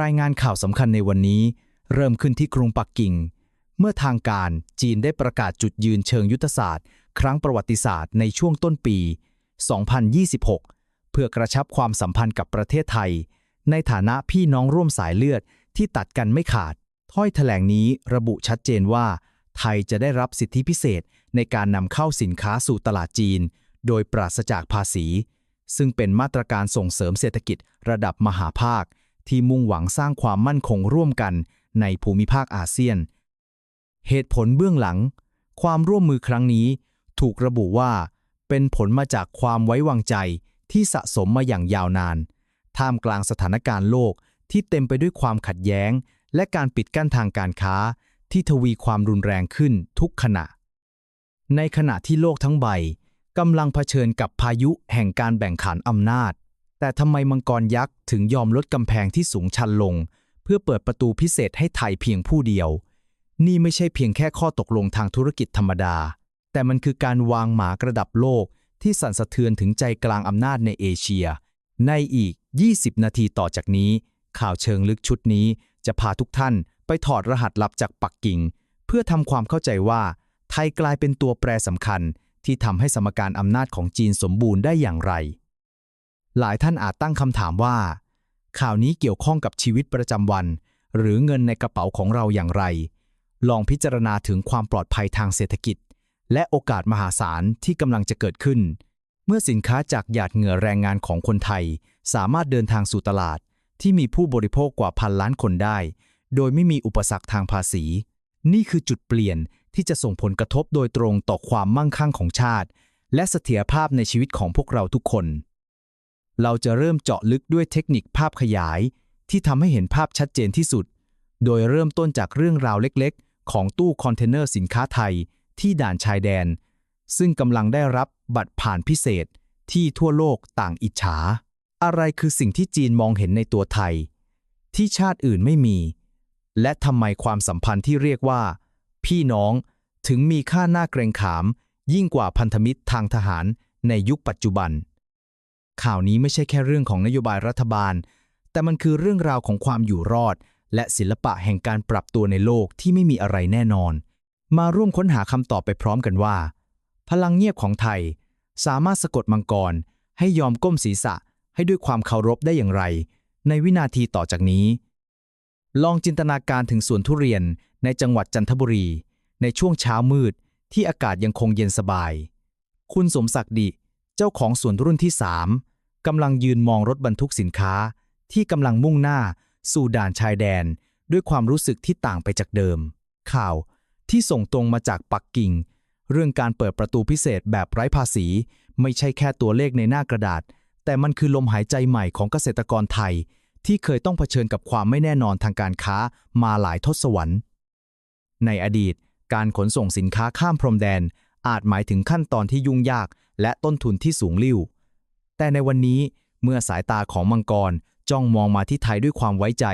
รายงานข่าวสำคัญในวันนี้ เริ่มขึ้นที่กรุงปักกิ่ง เมื่อทางการจีนได้ประกาศจุดยืนเชิงยุทธศาสตร์ ครั้งประวัติศาสตร์ในช่วงต้นปี 2026 เพื่อกระชับความสัมพันธ์กับประเทศไทย ในฐานะพี่น้องร่วมสายเลือดที่ตัดกันไม่ขาด ถ้อยแถลงนี้ระบุชัดเจนว่า ไทยจะได้รับสิทธิพิเศษในการนำเข้าสินค้าสู่ตลาดจีน โดยปราศจากภาษี ซึ่งเป็นมาตรการส่งเสริมเศรษฐกิจระดับมหาภาค ที่มุ่งหวังสร้างความมั่นคงร่วมกันในภูมิภาคอาเซียน เหตุผลเบื้องหลัง ความร่วมมือครั้งนี้ ถูกระบุว่า เป็นผลมาจากความไว้วางใจที่สะสมมาอย่างยาวนาน ท่ามกลางสถานการณ์โลกที่เต็มไปด้วยความขัดแย้ง และการปิดกั้นทางการค้า ที่ทวีความรุนแรงขึ้นทุกขณะ ในขณะที่โลกทั้งใบกำลังเผชิญกับพายุแห่งการแบ่งขันอำนาจ แต่ทำไมมังกรยักษ์ถึงยอมลดกำแพงที่สูงชันลง เพื่อเปิดประตูพิเศษให้ไทยเพียงผู้เดียว นี่ไม่ใช่เพียงแค่ข้อตกลงทางธุรกิจธรรมดา แต่มันคือการวางหมากระดับโลกที่สั่นสะเทือนถึงใจกลางอำนาจในเอเชีย ในอีก 20 นาทีต่อจากนี้ ข่าวเชิงลึกชุดนี้จะพาทุกท่านไปถอดรหัสลับจากปักกิ่ง เพื่อทำความเข้าใจว่า ไทยกลายเป็นตัวแปรสำคัญที่ทำให้สมการอำนาจของจีนสมบูรณ์ได้อย่างไร หลายท่านอาจตั้งคำถามว่า ข่าวนี้เกี่ยวข้องกับชีวิตประจำวัน หรือเงินในกระเป๋าของเราอย่างไร ลองพิจารณาถึงความปลอดภัยทางเศรษฐกิจ และโอกาสมหาศาลที่กำลังจะเกิดขึ้น เมื่อสินค้าจากหยาดเหงื่อแรงงานของคนไทย สามารถเดินทางสู่ตลาด ที่มีผู้บริโภคกว่าพันล้านคนได้ โดยไม่มีอุปสรรคทางภาษี นี่คือจุดเปลี่ยนที่จะส่งผลกระทบโดยตรงต่อความมั่งคั่งของชาติ และเสถียรภาพในชีวิตของพวกเราทุกคน เราจะเริ่มเจาะลึกด้วยเทคนิคภาพขยาย ที่ทำให้เห็นภาพชัดเจนที่สุด โดยเริ่มต้นจากเรื่องราวเล็กๆ ของตู้คอนเทนเนอร์สินค้าไทยที่ด่านชายแดน ซึ่งกำลังได้รับบัตรผ่านพิเศษที่ทั่วโลกต่างอิจฉา อะไรคือสิ่งที่จีนมองเห็นในตัวไทย ที่ชาติอื่นไม่มี และทำไมความสัมพันธ์ที่เรียกว่า พี่น้องถึงมีค่าหน้าเกรงขาม ยิ่งกว่าพันธมิตรทางทหารในยุคปัจจุบัน ข่าวนี้ไม่ใช่แค่เรื่องของนโยบายรัฐบาล แต่มันคือเรื่องราวของความอยู่รอด และศิลปะแห่งการปรับตัวในโลกที่ไม่มีอะไรแน่นอน มาร่วมค้นหาคำตอบไปพร้อมกันว่า พลังเงียบของไทย สามารถสะกดมังกร ให้ยอมก้มศีรษะ ให้ด้วยความเคารพได้อย่างไร ในวินาทีต่อจากนี้ ลองจินตนาการถึงสวนทุเรียนในจังหวัดจันทบุรี ในช่วงเช้ามืดที่อากาศยังคงเย็นสบาย คุณสมศักดิ์ดิ เจ้าของสวนรุ่นที่ 3 กำลังยืนมองรถบรรทุกสินค้า ที่กำลังมุ่งหน้า สู่ด่านชายแดน ด้วยความรู้สึกที่ต่างไปจากเดิม ข่าวที่ส่งตรงมาจากปักกิ่ง เรื่องการเปิดประตูพิเศษแบบไร้ภาษี ไม่ใช่แค่ตัวเลขในหน้ากระดาษ แต่มันคือลมหายใจใหม่ของเกษตรกรไทย ที่เคยต้องเผชิญกับความไม่แน่นอนทางการค้ามาหลายทศวรรษ ในอดีต การขนส่งสินค้าข้ามพรมแดน อาจหมายถึงขั้นตอนที่ยุ่งยาก และต้นทุนที่สูงลิ่ว แต่ในวันนี้เมื่อสายตาของมังกรจ้องมองมาที่ไทยด้วยความไว้ใจ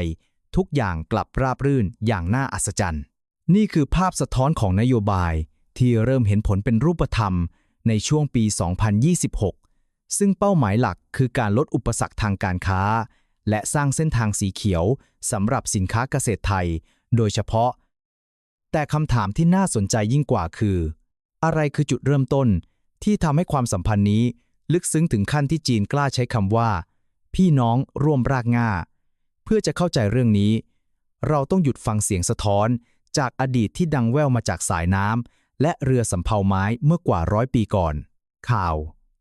ทุกอย่างกลับราบรื่นอย่างน่าอัศจรรย์ นี่คือภาพสะท้อนของนโยบาย ที่เริ่มเห็นผลเป็นรูปธรรมในช่วงปี 2026 ซึ่งเป้าหมายหลักคือการลดอุปสรรคทางการค้า และสร้างเส้นทางสีเขียวสำหรับสินค้าเกษตรไทย โดยเฉพาะ แต่คำถามที่น่าสนใจยิ่งกว่าคือ อะไรคือจุดเริ่มต้นที่ทำให้ความสัมพันธ์นี้ ลึกซึ้งถึงขั้นที่จีนกล้าใช้คำว่า พี่น้องร่วมรากง่า เพื่อจะเข้าใจเรื่องนี้ เราต้องหยุดฟังเสียงสะท้อน จากอดีตที่ดังแว่วมาจากสายน้ำและเรือสำเภาไม้เมื่อกว่าร้อยปีก่อน ข่าว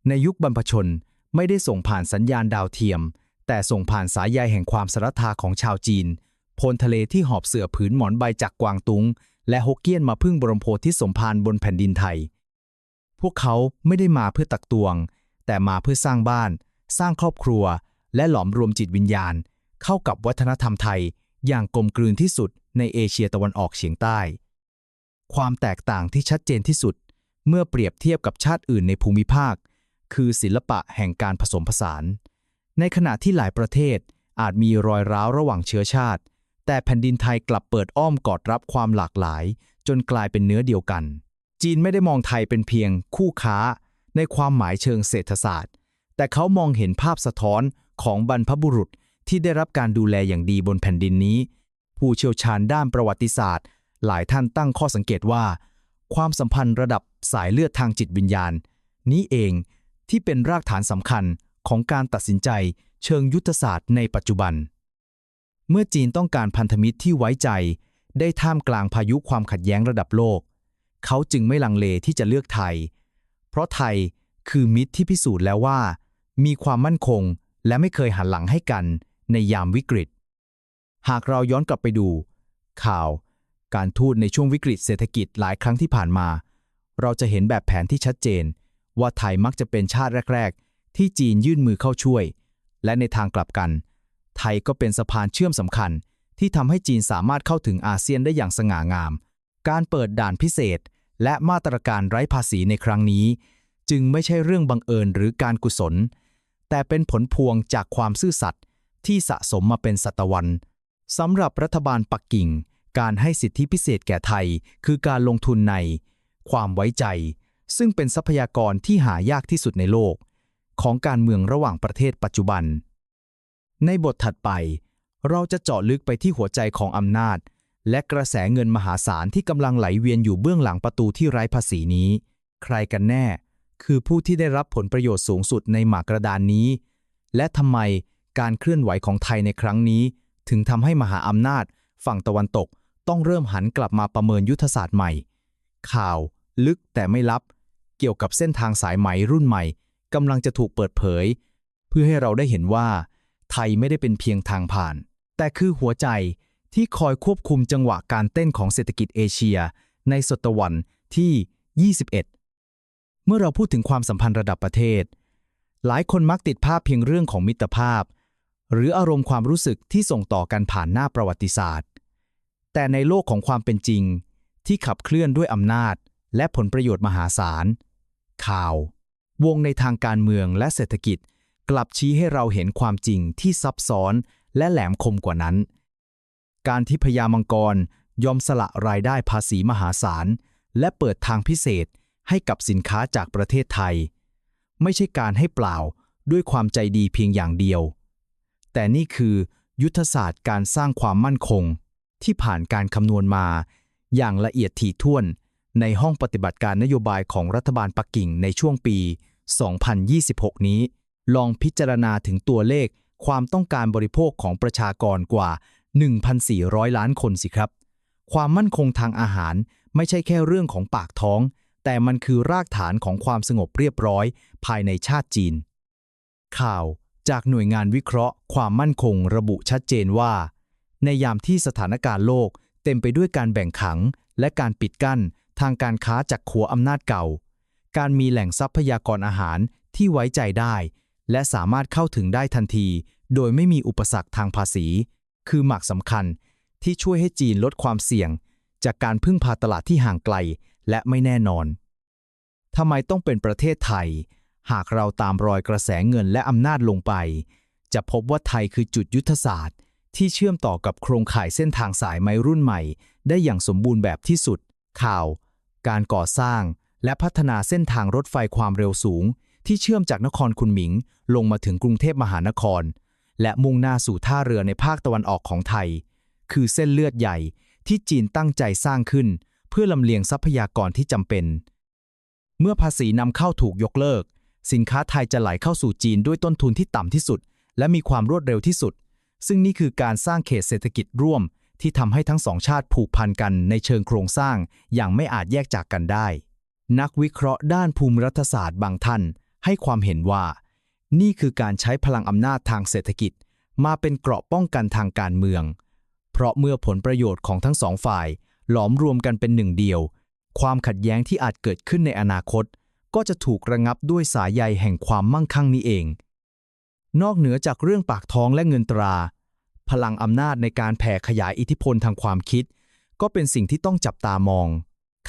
ในยุคบรรพชนไม่ได้ส่งผ่านสัญญาณดาวเทียม แต่ส่งผ่านสายใยแห่งความสรัทธาของชาวจีนพลทะเลที่หอบเสือผืนหมอนใบจากกวางตุง และฮกเกี้ยนมาพึ่งบรมโพธิสมภารบนแผ่นดินไทย พวกเขาไม่ได้มาเพื่อตักตวง แต่มาเพื่อสร้างบ้าน สร้างครอบครัว และหลอมรวมจิตวิญญาณ เข้ากับวัฒนธรรมไทย อย่างกลมกลืนที่สุดในเอเชียตะวันออกเฉียงใต้ ความแตกต่างที่ชัดเจนที่สุด เมื่อเปรียบเทียบกับชาติอื่นในภูมิภาค คือศิลปะแห่งการผสมผสาน ในขณะที่หลายประเทศอาจมีรอยร้าวระหว่างเชื้อชาติ แต่แผ่นดินไทยกลับเปิดอ้อมกอดรับความหลากหลาย จนกลายเป็นเนื้อเดียวกัน จีนไม่ได้มองไทยเป็นเพียงคู่ค้า ในความหมายเชิงเศรษฐศาสตร์ แต่เขามองเห็นภาพสะท้อนของบรรพบุรุษที่ได้รับการดูแลอย่างดีบนแผ่นดินนี้ ผู้เชี่ยวชาญด้านประวัติศาสตร์ หลายท่านตั้งข้อสังเกตว่า ความสัมพันธ์ระดับสายเลือดทางจิตวิญญาณ นี้เองที่เป็นรากฐานสำคัญของการตัดสินใจเชิงยุทธศาสตร์ในปัจจุบัน เมื่อจีนต้องการพันธมิตรที่ไว้ใจ ได้ท่ามกลางพายุความขัดแย้งระดับโลก เขาจึงไม่ลังเลที่จะเลือกไทย ราะไทยคือมิตรที่พิสูจน์แล้วว่า มีความมั่นคงและไม่เคยหันหลังให้กันในยามวิกฤต หากเราย้อนกลับไปดู ข่าว การทูตในช่วงวิกฤตเศรษฐกิจหลายครั้งที่ผ่านมา เราจะเห็นแบบแผนที่ชัดเจน ว่าไทยมักจะเป็นชาติแรก ๆ ที่จีนยื่นมือเข้าช่วย และในทางกลับกัน ไทยก็เป็นสะพานเชื่อมสำคัญ ที่ทำให้จีนสามารถเข้าถึงอาเซียนได้อย่างสง่างาม การเปิดด่านพิเศษ และมาตรการไร้ภาษีในครั้งนี้ จึงไม่ใช่เรื่องบังเอิญหรือการกุศล แต่เป็นผลพวงจากความซื่อสัตย์ที่สะสมมาเป็นศตวรรษสำหรับรัฐบาลปักกิ่ง การให้สิทธิพิเศษแก่ไทย คือการลงทุนใน ความไว้ใจ ซึ่งเป็นทรัพยากรที่หายากที่สุดในโลก ของการเมืองระหว่างประเทศปัจจุบัน ในบทถัดไป เราจะเจาะลึกไปที่หัวใจของอำนาจ และกระแสเงินมหาศาลที่กำลังไหลเวียนอยู่เบื้องหลังประตูที่ไร้ภาษีนี้ ใครกันแน่ คือผู้ที่ได้รับผลประโยชน์สูงสุดในหมากกระดานนี้ และทำไมการเคลื่อนไหวของไทยในครั้งนี้ ถึงทำให้มหาอำนาจ ฝั่งตะวันตกต้องเริ่มหันกลับมาประเมินยุทธศาสตร์ใหม่ ข่าว ลึกแต่ไม่ลับ เกี่ยวกับเส้นทางสายไหมรุ่นใหม่กำลังจะถูกเปิดเผย เพื่อให้เราได้เห็นว่า ไทยไม่ได้เป็นเพียงทางผ่าน แต่คือหัวใจ ที่คอยควบคุมจังหวะการเต้นของเศรษฐกิจเอเชีย ในศตวรรษที่ 21 เมื่อเราพูดถึงความสัมพันธ์ระดับประเทศ หลายคนมักติดภาพเพียงเรื่องของมิตรภาพ หรืออารมณ์ความรู้สึกที่ส่งต่อกันผ่านหน้าประวัติศาสตร์ แต่ในโลกของความเป็นจริง ที่ขับเคลื่อนด้วยอำนาจ และผลประโยชน์มหาศาล ข่าว วงในทางการเมืองและเศรษฐกิจ กลับชี้ให้เราเห็นความจริงที่ซับซ้อนและแหลมคมกว่านั้น การที่พญามังกรยอมสละรายได้ภาษีมหาศาล และเปิดทางพิเศษให้กับสินค้าจากประเทศไทย ไม่ใช่การให้เปล่าด้วยความใจดีเพียงอย่างเดียว แต่นี่คือยุทธศาสตร์การสร้างความมั่นคง ที่ผ่านการคำนวณมา อย่างละเอียดถี่ถ้วนในห้องปฏิบัติการนโยบายของรัฐบาลปักกิ่งในช่วงปี 2026 นี้ ลองพิจารณาถึงตัวเลขความต้องการบริโภคของประชากรกว่า 1,400 ล้านคนสิครับ ความมั่นคงทางอาหารไม่ใช่แค่เรื่องของปากท้อง แต่มันคือรากฐานของความสงบเรียบร้อย ภายในชาติจีน ข่าวจากหน่วยงานวิเคราะห์ ความมั่นคงระบุชัดเจนว่า ในยามที่สถานการณ์โลกเต็มไปด้วยการแบ่งขัง และการปิดกั้นทางการค้าจากขัวอำนาจเก่า การมีแหล่งทรัพยากรอาหารที่ไว้ใจได้ และสามารถเข้าถึงได้ทันที โดยไม่มีอุปสรรคทางภาษี คือหมากสำคัญที่ช่วยให้จีนลดความเสี่ยง จากการพึ่งพาตลาดที่ห่างไกลและไม่แน่นอน ทำไมต้องเป็นประเทศไทย หากเราตามรอยกระแสเงินและอำนาจลงไป จะพบว่าไทยคือจุดยุทธศาสตร์ ที่เชื่อมต่อกับโครงข่ายเส้นทางสายไม้รุ่นใหม่ ได้อย่างสมบูรณ์แบบที่สุด ข่าว การก่อสร้าง และพัฒนาเส้นทางรถไฟความเร็วสูง ที่เชื่อมจากนครคุนหมิง ลงมาถึงกรุงเทพมหานคร และมุ่งหน้าสู่ท่าเรือในภาคตะวันออกของไทย คือเส้นเลือดใหญ่ที่จีนตั้งใจสร้างขึ้น เพื่อลำเลียงทรัพยากรที่จำเป็น เมื่อภาษีนำเข้าถูกยกเลิก สินค้าไทยจะไหลเข้าสู่จีนด้วยต้นทุนที่ต่ำที่สุด และมีความรวดเร็วที่สุด ซึ่งนี่คือการสร้างเขตเศรษฐกิจร่วม ที่ทำให้ทั้งสองชาติผูกพันกันในเชิงโครงสร้างอย่างไม่อาจแยกจากกันได้ นักวิเคราะห์ด้านภูมิรัฐศาสตร์บางท่าน ให้ความเห็นว่า นี่คือการใช้พลังอำนาจทางเศรษฐกิจ มาเป็นเกราะป้องกันทางการเมือง เพราะเมื่อผลประโยชน์ของทั้งสองฝ่าย หลอมรวมกันเป็นหนึ่งเดียว ความขัดแย้งที่อาจเกิดขึ้นในอนาคต ก็จะถูกระงับด้วยสายใยแห่งความมั่งคั่งนี้เอง นอกเหนือจากเรื่องปากท้องและเงินตรา พลังอำนาจในการแผ่ขยายอิทธิพลทางความคิด ก็เป็นสิ่งที่ต้องจับตามอง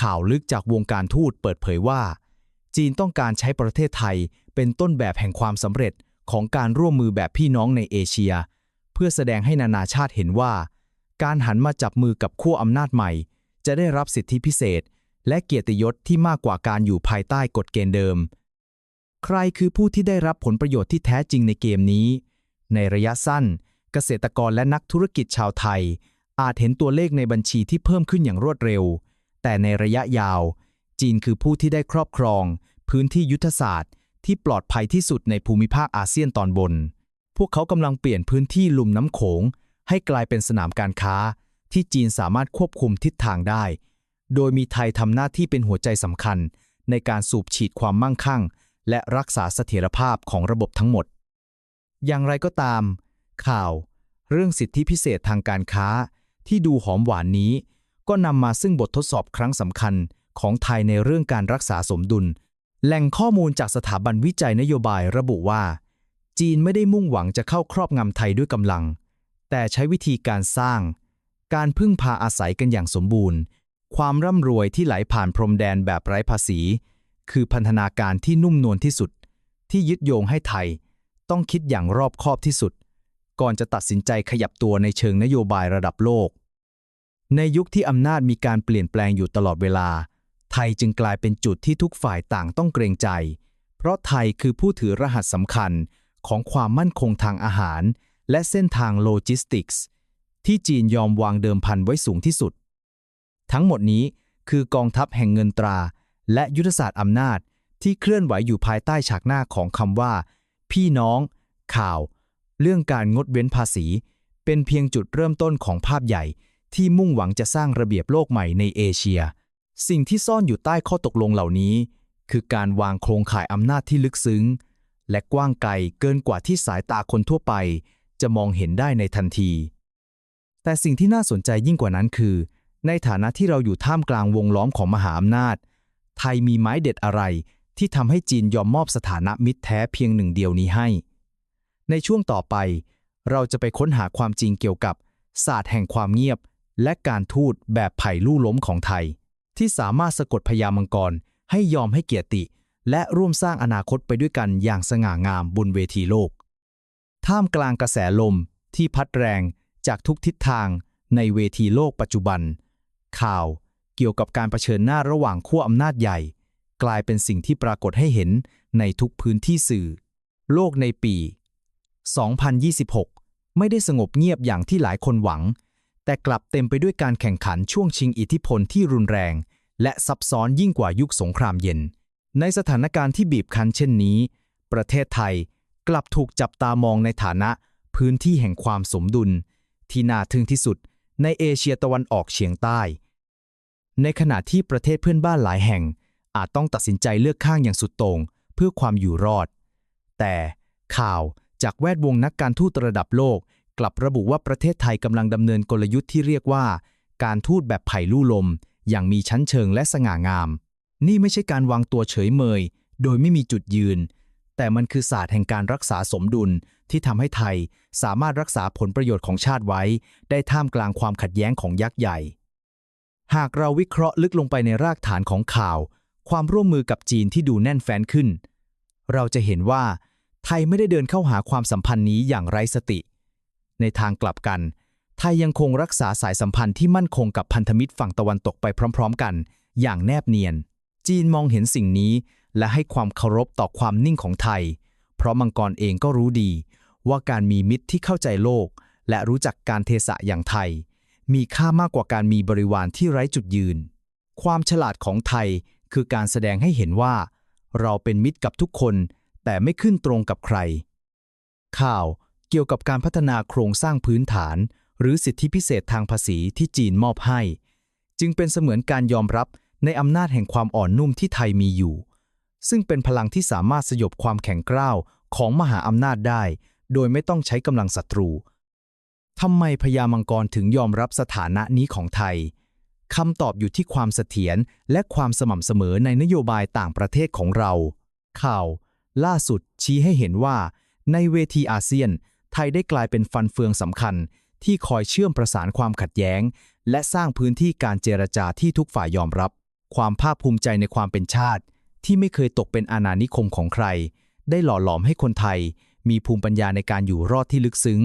ข่าวลึกจากวงการทูตเปิดเผยว่า จีนต้องการใช้ประเทศไทย เป็นต้นแบบแห่งความสำเร็จของการร่วมมือแบบพี่น้องในเอเชีย เพื่อแสดงให้นานาชาติเห็นว่า การหันมาจับมือกับขั้วอำนาจใหม่ จะได้รับสิทธิพิเศษ และเกียรติยศที่มากกว่าการอยู่ภายใต้กฎเกณฑ์เดิม ใครคือผู้ที่ได้รับผลประโยชน์ที่แท้จริงในเกมนี้ ในระยะสั้น เกษตรกรและนักธุรกิจชาวไทย อาจเห็นตัวเลขในบัญชีที่เพิ่มขึ้นอย่างรวดเร็ว แต่ในระยะยาว จีนคือผู้ที่ได้ครอบครอง พื้นที่ยุทธศาสตร์ ที่ปลอดภัยที่สุดในภูมิภาคอาเซียนตอนบน พวกเขากำลังเปลี่ยนพื้นที่ลุ่มน้ำโขง ให้กลายเป็นสนามการค้า ที่จีนสามารถควบคุมทิศทางได้ โดยมีไทยทำหน้าที่เป็นหัวใจสำคัญ ในการสูบฉีดความมั่งคั่ง และรักษาเสถียรภาพของระบบทั้งหมด อย่างไรก็ตาม ข่าว เรื่องสิทธิพิเศษทางการค้า ที่ดูหอมหวานนี้ ก็นำมาซึ่งบททดสอบครั้งสำคัญของไทยในเรื่องการรักษาสมดุล แหล่งข้อมูลจากสถาบันวิจัยนโยบายระบุว่า จีนไม่ได้มุ่งหวังจะเข้าครอบงำไทยด้วยกำลัง แต่ใช้วิธีการสร้าง การพึ่งพาอาศัยกันอย่างสมบูรณ์ ความร่ำรวยที่ไหลผ่านพรมแดนแบบไร้ภาษี คือพันธนาการที่นุ่มนวลที่สุด ที่ยึดโยงให้ไทย ต้องคิดอย่างรอบคอบที่สุด ก่อนจะตัดสินใจขยับตัวในเชิงนโยบายระดับโลก ในยุคที่อำนาจมีการเปลี่ยนแปลงอยู่ตลอดเวลา ไทยจึงกลายเป็นจุดที่ทุกฝ่ายต่างต้องเกรงใจ เพราะไทยคือผู้ถือรหัสสำคัญของความมั่นคงทางอาหาร และเส้นทางโลจิสติกส์ ที่จีนยอมวางเดิมพันไว้สูงที่สุด ทั้งหมดนี้คือกองทัพแห่งเงินตรา และยุทธศาสตร์อำนาจที่เคลื่อนไหวอยู่ภายใต้ฉากหน้าของคำว่า พี่น้อง ข่าว เรื่องการงดเว้นภาษี เป็นเพียงจุดเริ่มต้นของภาพใหญ่ที่มุ่งหวังจะสร้างระเบียบโลกใหม่ในเอเชีย สิ่งที่ซ่อนอยู่ใต้ข้อตกลงเหล่านี้ คือการวางโครงข่ายอำนาจที่ลึกซึ้ง และกว้างไกลเกินกว่าที่สายตาคนทั่วไป จะมองเห็นได้ในทันที แต่สิ่งที่น่าสนใจยิ่งกว่านั้นคือ ในฐานะที่เราอยู่ท่ามกลางวงล้อมของมหาอำนาจ ไทยมีไม้เด็ดอะไร ที่ทำให้จีนยอมมอบสถานะมิตรแท้เพียงหนึ่งเดียวนี้ให้ ในช่วงต่อไป เราจะไปค้นหาความจริงเกี่ยวกับศาสตร์แห่งความเงียบ และการทูตแบบไผ่ลู่ล้มของไทย ที่สามารถสะกดพญามังกร ให้ยอมให้เกียรติ และร่วมสร้างอนาคตไปด้วยกันอย่างสง่างามบนเวทีโลก ท่ามกลางกระแสลมที่พัดแรงจากทุกทิศทางในเวทีโลกปัจจุบัน ข่าวเกี่ยวกับการรเผชิญหน้าระหว่างขั้วอำนาจใหญ่ กลายเป็นสิ่งที่ปรากฏให้เห็นในทุกพื้นที่สื่อ โลกในปี 2026 ไม่ได้สงบเงียบอย่างที่หลายคนหวัง แต่กลับเต็มไปด้วยการแข่งขันช่วงชิงอิทธิพลที่รุนแรง และซับซ้อนยิ่งกว่ายุคสงครามเย็น ในสถานการณ์ที่บีบคั้นเช่นนี้ ประเทศไทยกลับถูกจับตามองในฐานะพื้นที่แห่งความสมดุล ที่น่าทึ่งที่สุดในเอเชียตะวันออกเฉียงใต้ ในขณะที่ประเทศเพื่อนบ้านหลายแห่ง อาจต้องตัดสินใจเลือกข้างอย่างสุดโต่งเพื่อความอยู่รอด แต่ข่าวจากแวดวงนักการทูตระดับโลก กลับระบุว่าประเทศไทยกำลังดำเนินกลยุทธ์ที่เรียกว่า การทูตแบบไผ่ลู่ลม อย่างมีชั้นเชิงและสง่างาม นี่ไม่ใช่การวางตัวเฉยเมย โดยไม่มีจุดยืน แต่มันคือศาสตร์แห่งการรักษาสมดุลที่ทำให้ไทยสามารถรักษาผลประโยชน์ของชาติไว้ ได้ท่ามกลางความขัดแย้งของยักษ์ใหญ่ หากเราวิเคราะห์ลึกลงไปในรากฐานของข่าว ความร่วมมือกับจีนที่ดูแน่นแฟ้นขึ้น เราจะเห็นว่า ไทยไม่ได้เดินเข้าหาความสัมพันธ์นี้อย่างไร้สติ ในทางกลับกัน ไทยยังคงรักษาสายสัมพันธ์ที่มั่นคงกับพันธมิตรฝั่งตะวันตกไปพร้อม ๆ กัน อย่างแนบเนียน จีนมองเห็นสิ่งนี้ และให้ความเคารพต่อความนิ่งของไทย เพราะมังกรเองก็รู้ดี ว่าการมีมิตรที่เข้าใจโลก และรู้จักการเทศะอย่างไทย มีค่ามากกว่าการมีบริวารที่ไร้จุดยืน ความฉลาดของไทยคือการแสดงให้เห็นว่า เราเป็นมิตรกับทุกคน แต่ไม่ขึ้นตรงกับใคร ข่าว เกี่ยวกับการพัฒนาโครงสร้างพื้นฐาน หรือสิทธิพิเศษทางภาษีที่จีนมอบให้ จึงเป็นเสมือนการยอมรับในอำนาจแห่งความอ่อนนุ่มที่ไทยมีอยู่ ซึ่งเป็นพลังที่สามารถสยบความแข็งกร้าวของมหาอำนาจได้ โดยไม่ต้องใช้กำลังศัตรูทำไมพญามังกรถึงยอมรับสถานะนี้ของไทยคำตอบอยู่ที่ความเสถียรและความสม่ำเสมอในนโยบายต่างประเทศของเรา ข่าว ล่าสุดชี้ให้เห็นว่า ในเวทีอาเซียน ไทยได้กลายเป็นฟันเฟืองสำคัญ ที่คอยเชื่อมประสานความขัดแย้ง และสร้างพื้นที่การเจรจาที่ทุกฝ่ายยอมรับ ความภาคภูมิใจในความเป็นชาติ ที่ไม่เคยตกเป็นอาณานิคมของใคร ได้หล่อหลอมให้คนไทย มีภูมิปัญญาในการอยู่รอดที่ลึกซึ้ง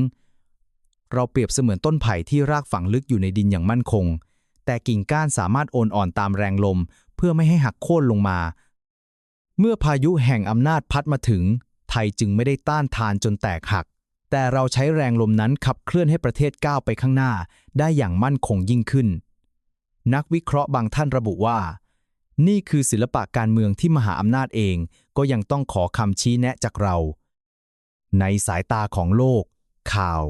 เราเปรียบเสมือนต้นไผ่ที่รากฝังลึกอยู่ในดินอย่างมั่นคง แต่กิ่งก้านสามารถโอนอ่อนตามแรงลม เพื่อไม่ให้หักโค่นลงมา เมื่อพายุแห่งอำนาจพัดมาถึง ไทยจึงไม่ได้ต้านทานจนแตกหัก แต่เราใช้แรงลมนั้นขับเคลื่อนให้ประเทศก้าวไปข้างหน้า ได้อย่างมั่นคงยิ่งขึ้น นักวิเคราะห์บางท่านระบุว่า นี่คือศิลปะการเมืองที่มหาอำนาจเอง ก็ยังต้องขอคำชี้แนะจากเรา ในสายตาของโลก ข่าว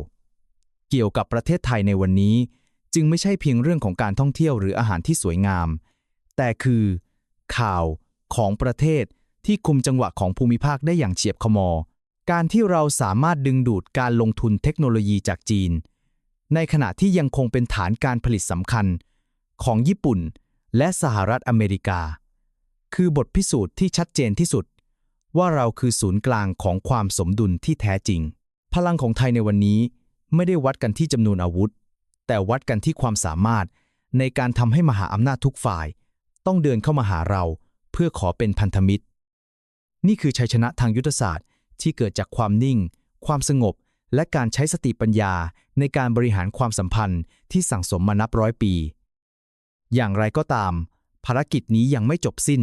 เกี่ยวกับประเทศไทยในวันนี้ จึงไม่ใช่เพียงเรื่องของการท่องเที่ยวหรืออาหารที่สวยงาม แต่คือ ข่าวของประเทศที่คุมจังหวะของภูมิภาคได้อย่างเฉียบขมอ การที่เราสามารถดึงดูดการลงทุนเทคโนโลยีจากจีน ในขณะที่ยังคงเป็นฐานการผลิตสำคัญ ของญี่ปุ่น และสหรัฐอเมริกา คือบทพิสูจน์ที่ชัดเจนที่สุด ว่าเราคือศูนย์กลางของความสมดุลที่แท้จริง พลังของไทยในวันนี้ไม่ได้วัดกันที่จำนวนอาวุธ แต่วัดกันที่ความสามารถในการทำให้มหาอำนาจทุกฝ่าย ต้องเดินเข้ามาหาเราเพื่อขอเป็นพันธมิตร นี่คือชัยชนะทางยุทธศาสตร์ ที่เกิดจากความนิ่ง ความสงบ และการใช้สติปัญญาในการบริหารความสัมพันธ์ที่สั่งสมมานับร้อยปี อย่างไรก็ตาม ภารกิจนี้ยังไม่จบสิ้น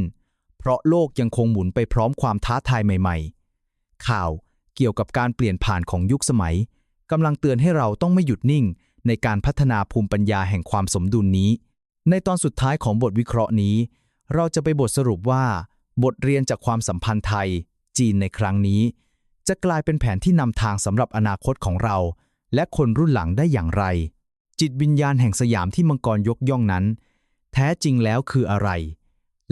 เพราะโลกยังคงหมุนไปพร้อมความท้าทายใหม่ ๆ ข่าวเกี่ยวกับการเปลี่ยนผ่านของยุคสมัยกำลังเตือนให้เราต้องไม่หยุดนิ่งในการพัฒนาภูมิปัญญาแห่งความสมดุลนี้ ในตอนสุดท้ายของบทวิเคราะห์นี้ เราจะไปบทสรุปว่า บทเรียนจากความสัมพันธ์ไทย จีนในครั้งนี้ จะกลายเป็นแผนที่นำทางสำหรับอนาคตของเรา และคนรุ่นหลังได้อย่างไร จิตวิญญาณแห่งสยามที่มังกรยกย่องนั้น แท้จริงแล้วคืออะไร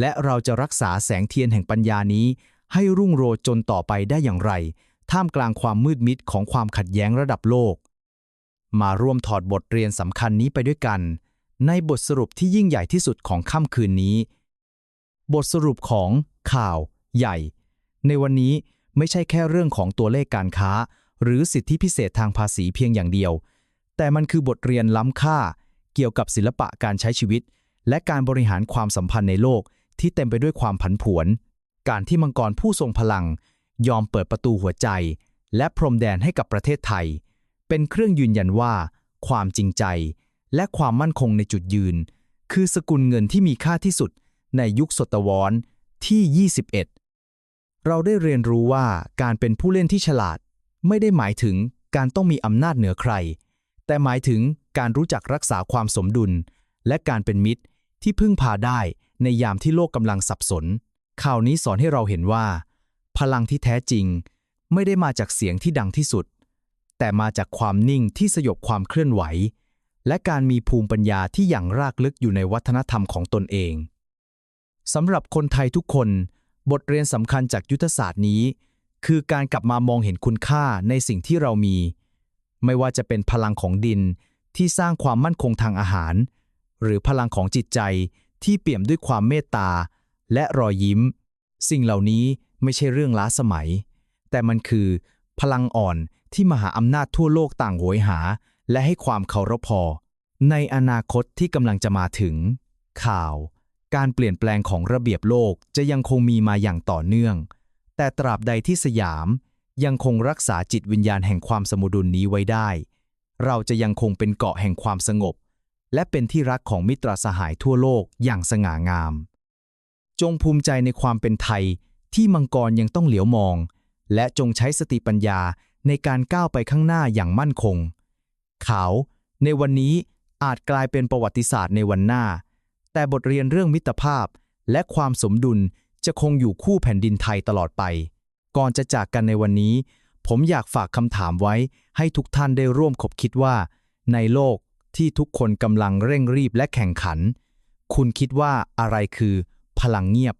และเราจะรักษาแสงเทียนแห่งปัญญานี้ ให้รุ่งโรจน์ต่อไปได้อย่างไร ท่ามกลางความมืดมิดของความขัดแย้งระดับโลก มาร่วมถอดบทเรียนสำคัญนี้ไปด้วยกัน ในบทสรุปที่ยิ่งใหญ่ที่สุดของค่ำคืนนี้ บทสรุปของข่าว ใหญ่ ในวันนี้ ไม่ใช่แค่เรื่องของตัวเลขการค้า หรือสิทธิพิเศษทางภาษีเพียงอย่างเดียว แต่มันคือบทเรียนล้ำค่า เกี่ยวกับศิลปะการใช้ชีวิต และการบริหารความสัมพันธ์ในโลกที่เต็มไปด้วยความผันผวน การที่มังกรผู้ทรงพลัง ยอมเปิดประตูหัวใจ และพรมแดนให้กับประเทศไทย เป็นเครื่องยืนยันว่า ความจริงใจ และความมั่นคงในจุดยืน คือสกุลเงินที่มีค่าที่สุดในยุคศตวรรษที่ 21 เราได้เรียนรู้ว่าการเป็นผู้เล่นที่ฉลาด ไม่ได้หมายถึงการต้องมีอำนาจเหนือใคร แต่หมายถึงการรู้จักรักษาความสมดุล และการเป็นมิตรที่พึ่งพาได้ในยามที่โลกกำลังสับสน ข่าวนี้สอนให้เราเห็นว่า พลังที่แท้จริง ไม่ได้มาจากเสียงที่ดังที่สุด แต่มาจากความนิ่งที่สยบความเคลื่อนไหว และการมีภูมิปัญญาที่อย่างรากลึกอยู่ในวัฒนธรรมของตนเองสำหรับคนไทยทุกคน บทเรียนสำคัญจากยุทธศาสตร์นี้ คือการกลับมามองเห็นคุณค่าในสิ่งที่เรามี ไม่ว่าจะเป็นพลังของดินที่สร้างความมั่นคงทางอาหาร หรือพลังของจิตใจที่เปี่ยมด้วยความเมตตา และรอยยิ้ม สิ่งเหล่านี้ไม่ใช่เรื่องล้าสมัย แต่มันคือพลังอ่อนที่มหาอำนาจทั่วโลกต่างโหยหา และให้ความเคารพพอ ในอนาคตที่กำลังจะมาถึง ข่าว การเปลี่ยนแปลงของระเบียบโลกจะยังคงมีมาอย่างต่อเนื่อง แต่ตราบใดที่สยามยังคงรักษาจิตวิญญาณแห่งความสมดุลนี้ไว้ได้ เราจะยังคงเป็นเกาะแห่งความสงบ และเป็นที่รักของมิตรสหายทั่วโลกอย่างสง่างาม จงภูมิใจในความเป็นไทยที่มังกรยังต้องเหลียวมอง และจงใช้สติปัญญาในการก้าวไปข้างหน้าอย่างมั่นคง ขาว ในวันนี้อาจกลายเป็นประวัติศาสตร์ในวันหน้า แต่บทเรียนเรื่องมิตรภาพและความสมดุลจะคงอยู่คู่แผ่นดินไทยตลอดไป ก่อนจะจากกันในวันนี้ ผมอยากฝากคำถามไว้ ให้ทุกท่านได้ร่วมคบคิดว่า ในโลกที่ทุกคนกำลังเร่งรีบและแข่งขัน คุณคิดว่าอะไรคือ พลังเงียบ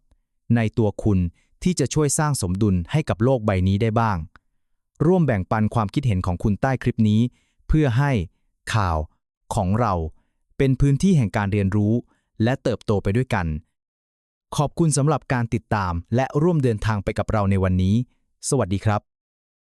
ในตัวคุณที่จะช่วยสร้างสมดุลให้กับโลกใบนี้ได้บ้าง ร่วมแบ่งปันความคิดเห็นของคุณใต้คลิปนี้ เพื่อให้ข่าวของเรา เป็นพื้นที่แห่งการเรียนรู้ และเติบโตไปด้วยกัน ขอบคุณสำหรับการติดตามและร่วมเดินทางไปกับเราในวันนี้ สวัสดีครับ